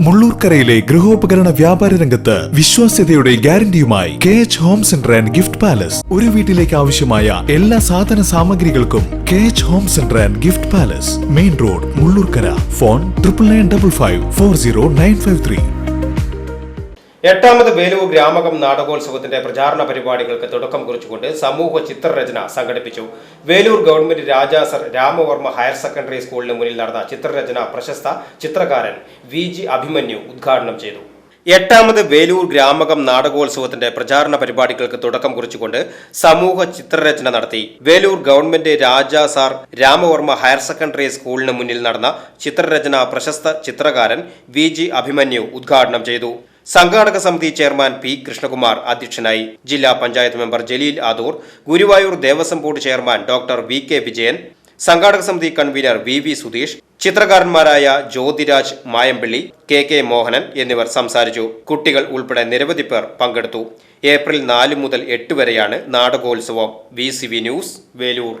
മുള്ളൂർക്കരയിലെ ഗൃഹോപകരണ വ്യാപാര രംഗത്ത് വിശ്വാസ്യതയുടെ ഗ്യാരണ്ടിയുമായി K H home centre and gift palace ഒരു വീട്ടിലേക്ക് ആവശ്യമായ എല്ലാ സാധന സാമഗ്രികൾക്കും K H home centre and gift palace main road Mullurkara. Phone triple nine double five four zero nine five three എട്ടാമത് വേലൂർ ഗ്രാമകം നാടകോത്സവത്തിന്റെ പ്രചാരണ പരിപാടികൾക്ക് തുടക്കം കുറിച്ചുകൊണ്ട് സമൂഹ ചിത്രരചന സംഘടിപ്പിച്ചു. Velur government രാജാസർ Ramavarma higher secondary സ്കൂളിന് മുന്നിൽ നടന്ന ചിത്രരചന പ്രശസ്ത ചിത്രകാരൻ വി ജി അഭിമന്യു ഉദ്ഘാടനം ചെയ്തു. എട്ടാമത് വേലൂർ ഗ്രാമകം നാടകോത്സവത്തിന്റെ പ്രചാരണ പരിപാടികൾക്ക് തുടക്കം കുറിച്ചുകൊണ്ട് സമൂഹ ചിത്രരചന നടത്തി. Velur government Raja sir Ramavarma higher secondary സ്കൂളിന് മുന്നിൽ നടന്ന ചിത്രരചന പ്രശസ്ത ചിത്രകാരൻ വി ജി അഭിമന്യു ഉദ്ഘാടനം ചെയ്തു. സംഘാടക സമിതി ചെയർമാൻ പി കൃഷ്ണകുമാർ അധ്യക്ഷനായി ജില്ലാ panchayat member Jaleel Adur Guruvayur Devaswom board chairman doctor V K Vijayan സംഘാടക സമിതി കൺവീനർ വി വി സുധീഷ് ചിത്രകാരന്മാരായ ജ്യോതിരാജ് മായമ്പിള്ളി കെ കെ മോഹനൻ എന്നിവർ സംസാരിച്ചു. കുട്ടികൾ ഉൾപ്പെടെ നിരവധി പേർ പങ്കെടുത്തു. ഏപ്രിൽ നാല് മുതൽ എട്ട് വരെയാണ് നാടകോത്സവം. V news Velur.